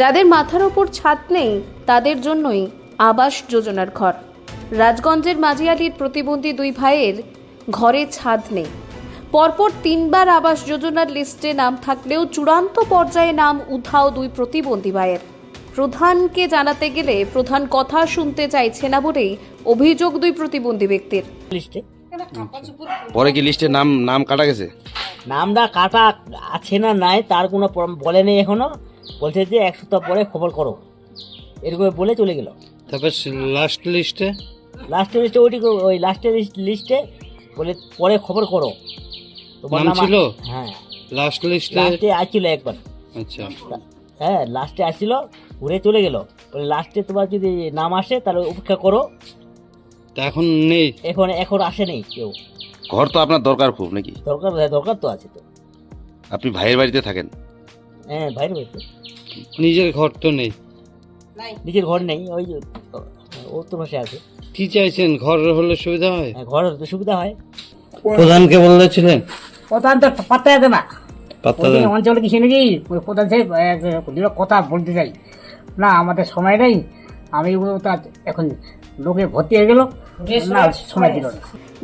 যাদের মাথার ওপর ছাদ নেই, তাদের জন্যই আবাস যোজনার ঘর। রাজগঞ্জের মাঝিয়ালির প্রতিবন্ধী দুই ভাইয়ের ঘরে ছাদ নেই। পরপর তিনবার আবাস যোজনার লিস্টে নাম থাকলেও চূড়ান্ত পর্যায়ে নাম উধাও দুই প্রতিবন্ধী ভাইয়ের। প্রধানকে জানাতে গেলে প্রধান কথা শুনতে চাইছে না বলেই অভিযোগ দুই প্রতিবন্ধী ব্যক্তির। লিস্টে পরে কি লিস্টে নাম নাম কাটা গেছে? নামটা কাটা আছে না নাই তার কোনো বলেনি এখনও। বলছে যে এক সপ্তাহ পরে খবর করো। এরকম বলে চলে গেল। তারপর লাস্ট লিস্টে লাস্ট লিস্টে ওইটি ওই লাস্টের লিস্টে বলে পরে খবর করো। তোমার নাম নাম ছিল? হ্যাঁ। লাস্ট লিস্টে লাস্টে আসছিল একবার। আচ্ছা। হ্যাঁ লাস্টে আসছিল ঘুরে চলে গেল। বলে লাস্টে তোমার যদি নাম আসে তাহলে অপেক্ষা করো। তা এখন নেই। এখন এখন আসেনি কেউ। ঘর তো আপনার দরকার খুব নাকি? দরকার হ্যাঁ, দরকার তো আছে তো। আপনি ভাইয়ের বাড়িতে থাকেন? হ্যাঁ ভাইয়ের বাড়িতে। নিজের ঘর তো নেই। নিজের ঘর নেই ওই যে, ও তো পাশে আছে। কি চাইছেন ঘর হলে সুবিধা হয়? হ্যাঁ, ঘর হলে সুবিধা হয়। প্রধানকে বলেছিলেন প্রধান তো পাত্তা দেয় না। পাত্তা ওই অঞ্চলে কিছু নাকি ওই প্রধান সাহেব এক, দুটো কথা বলতে চাই। না আমাদের সময় নেই। আমি এখন লোকে ভর্তি হয়ে গেল। না সময় দিল না।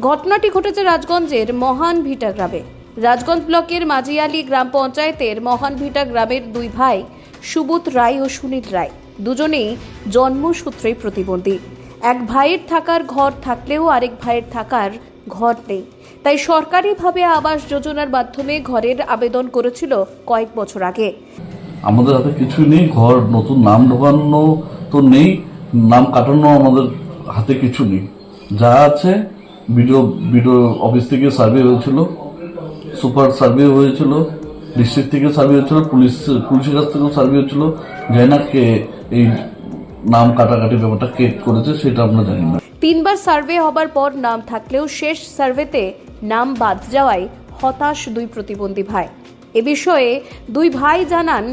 ঘটনাটি ঘটেছে রাজগঞ্জের মহান ভিটা গ্রামে। রাজগঞ্জ ব্লকের মাঝিয়ালি গ্রাম পঞ্চায়েতের মহান ভিটা গ্রামের দুই ভাই সুবোধ রায় ও সুনীল রায় দুজনেই জন্মসূত্রেই প্রতিবন্ধী। এক ভাইয়ের থাকার ঘর থাকলেও আরেক ভাইয়ের থাকার ঘর নেই। তাই সরকারিভাবে আবাস যোজনার মাধ্যমে ঘরের আবেদন করেছিল কয়েক বছর আগে। আমাদের হাতে কিছুই নেই ঘর নতুন নাম ঢোকানো তো নেই নাম কাটানো আমাদের হাতে কিছু নেই। যা আছে, বিডিও বিডিও অফিস থেকে সার্ভে হয়েছিল, সুপার সার্ভে হয়েছিল, ডিস্ট্রিক্ট থেকে সার্ভে হয়েছিল, পুলিশ, পুলিশের কাছ থেকেও সার্ভে হয়েছিল। জানি না কে এই নাম কাটাকাটি ব্যাপারটা কে করেছে, সেটা আমরা জানি না। তিনবার সার্ভে হবার পর নাম থাকলেও শেষ সার্ভেতে নাম বাদ যাওয়ায় হতাশ দুই প্রতিবন্ধী ভাই। এ বিষয়ে দুই ভাই জানান,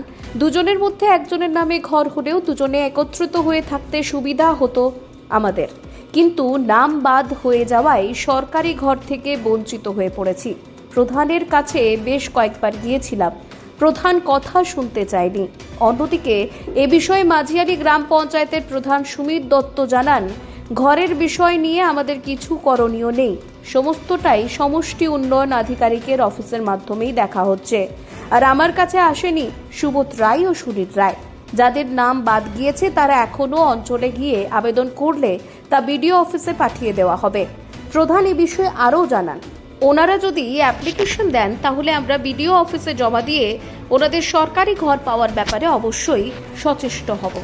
দুজনের মধ্যে একজনের নামে ঘর হলেও দুজনে একত্রিত হয়ে থাকতে সুবিধা হতো আমাদের। কিন্তু নাম বাদ হয়ে যাওয়ায় সরকারি ঘর থেকে বঞ্চিত হয়ে পড়েছি। প্রধানের কাছে বেশ কয়েকবার গিয়েছিলাম। প্রধান কথা শুনতে চায়নি। অন্যদিকে এ বিষয়ে মাঝিয়ারি গ্রাম পঞ্চায়েতের প্রধান সুমিত দত্ত জানান, ঘরের বিষয় নিয়ে আমাদের কিছু করণীয় নেই। সমস্তটাই সমষ্টি উন্নয়ন আধিকারিকের অফিসের মাধ্যমেই দেখা হচ্ছে। আর আমার কাছে আসেনি সুবোধ রায় ও সুনীত রায়। যাদের নাম বাদ গিয়েছে, তারা এখনও অঞ্চলে গিয়ে আবেদন করলে তা বিডিও অফিসে পাঠিয়ে দেওয়া হবে। প্রধান এ বিষয়ে আরও জানান, ওনারা যদি অ্যাপ্লিকেশন দেন, তাহলে আমরা বিডিও অফিসে জমা দিয়ে ওনাদের সরকারি ঘর পাওয়ার ব্যাপারে অবশ্যই সচেষ্ট হব।